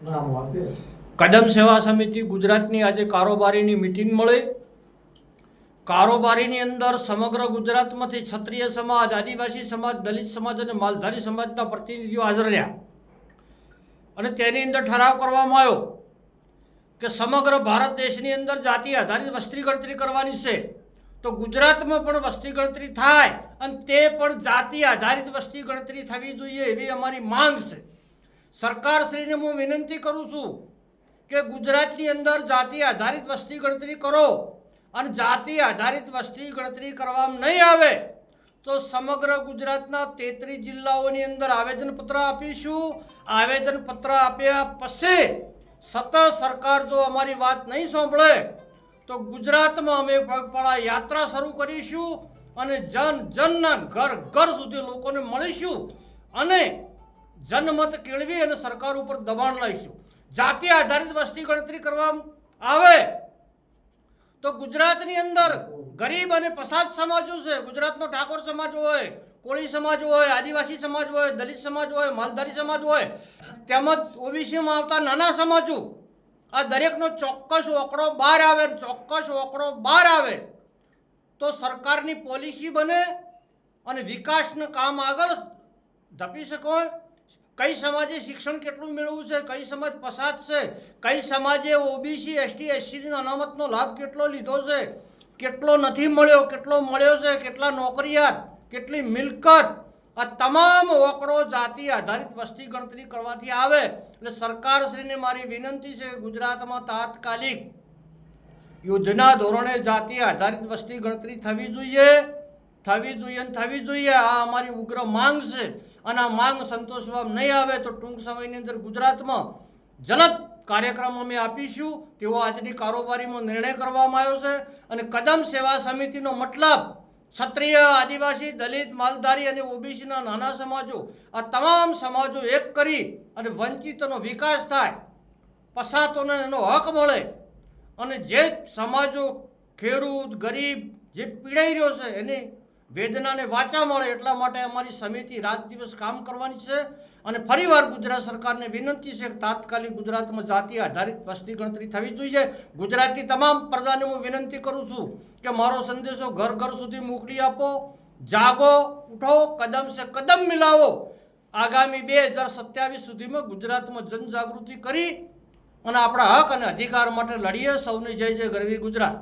કદમ સેવા સમિતિ ગુજરાતની આજે કારોબારીની મિટિંગ મળી. કારોબારીની અંદર સમગ્ર ગુજરાતમાંથી ક્ષત્રિય સમાજ, આદિવાસી સમાજ, દલિત સમાજ અને માલધારી સમાજના પ્રતિનિધિઓ હાજર રહ્યા. અને તેની અંદર ઠરાવ કરવામાં આવ્યો કે સમગ્ર ભારત દેશની અંદર જાતિ આધારિત વસ્તી ગણતરી કરવાની છે. તો ગુજરાતમાં પણ વસ્તી ગણતરી થાય અને તે પણ જાતિ આધારિત વસ્તી ગણતરી થવી જોઈએ એવી અમારી માંગ છે. સરકારશ્રીને હું વિનંતી કરું છું કે ગુજરાતની અંદર જાતિ આધારિત વસ્તી ગણતરી કરો અને જાતિ આધારિત વસ્તી ગણતરી કરવામાં નહીં આવે તો સમગ્ર ગુજરાતના તેત્રીસ જિલ્લાઓની અંદર આવેદનપત્ર આપીશું. આવેદનપત્ર આપ્યા પછી સતત સરકાર જો અમારી વાત નહીં સાંભળે તો ગુજરાતમાં અમે પગપાળા યાત્રા શરૂ કરીશું અને જન જનના ઘર ઘર સુધી લોકોને મળીશું અને જનમત કેળવી અને સરકાર ઉપર દબાણ લાવીશું જાતિ આધારિત વસ્તી ગણતરી કરવામાં આવે તો ગુજરાતની અંદર ગરીબ અને પસાદ સમાજો છે. ગુજરાતનો ઠાકોર સમાજ હોય, કોળી સમાજ હોય, આદિવાસી સમાજ હોય, દલિત સમાજ હોય, માલધારી સમાજ હોય, તેમજ ઓબીસીમાં આવતા નાના સમાજો, આ દરેકનો ચોક્કસ ઓકડો બહાર આવે ચોક્કસ ઓકડો બહાર આવે તો સરકારની પોલિસી બને અને વિકાસનું કામ આગળ ધપી શકો કઈ સમાજે શિક્ષણ કેટલું મેળવવું છે, કઈ સમાજ પસાદ છે, કઈ સમાજે ઓબીસી એસટી એસસીની અનામતનો લાભ કેટલો લીધો છે, કેટલો નથી મળ્યો, કેટલો મળ્યો છે, કેટલા નોકરિયાત, કેટલી મિલકત, આ તમામ ઓકડો જાતિ આધારિત વસ્તી ગણતરી કરવાથી આવે. એટલે સરકારશ્રીને મારી વિનંતી છે, ગુજરાતમાં તાત્કાલિક યોજના ધોરણે જાતિ આધારિત વસ્તી ગણતરી થવી જોઈએ થવી જોઈએ થવી જોઈએ. આ અમારી ઉગ્ર માંગ છે. અને આ માંગ સંતોષવામાં નહીં આવે તો ટૂંક સમયની અંદર ગુજરાતમાં જલદ કાર્યક્રમ અમે આપીશું. તેવો આજની કારોબારીમાં નિર્ણય કરવામાં આવ્યો છે અને કદમ સેવા સમિતિનો મતલબ ક્ષત્રિય આદિવાસી, દલિત, માલધારી અને ઓબીસીના નાના સમાજો, આ તમામ સમાજો એક કરી અને વંચિતોનો વિકાસ થાય પસાતોને એનો હક મળે અને જે સમાજો ખેડૂત, ગરીબ જે પીડાઈ રહ્યો છે એની વેદનાને વાચા મળે એટલા માટે અમારી સમિતિ રાત દિવસ કામ કરવાની છે અને ફરીવાર ગુજરાત સરકારને વિનંતી છે કે તાત્કાલિક ગુજરાતમાં જાતિ આધારિત વસ્તી ગણતરી થવી જોઈએ. ગુજરાતની તમામ પ્રજાને હું વિનંતી કરું છું કે મારો સંદેશો ઘર ઘર સુધી મોકલી આપો, જાગો, ઉઠો, કદમ સે કદમ મિલાવો. આગામી બે હજાર સત્યાવીસ સુધીમાં ગુજરાતમાં જનજાગૃતિ કરી અને આપણા હક અને અધિકાર માટે લડીએ. સૌની જય જય ગરવી ગુજરાત.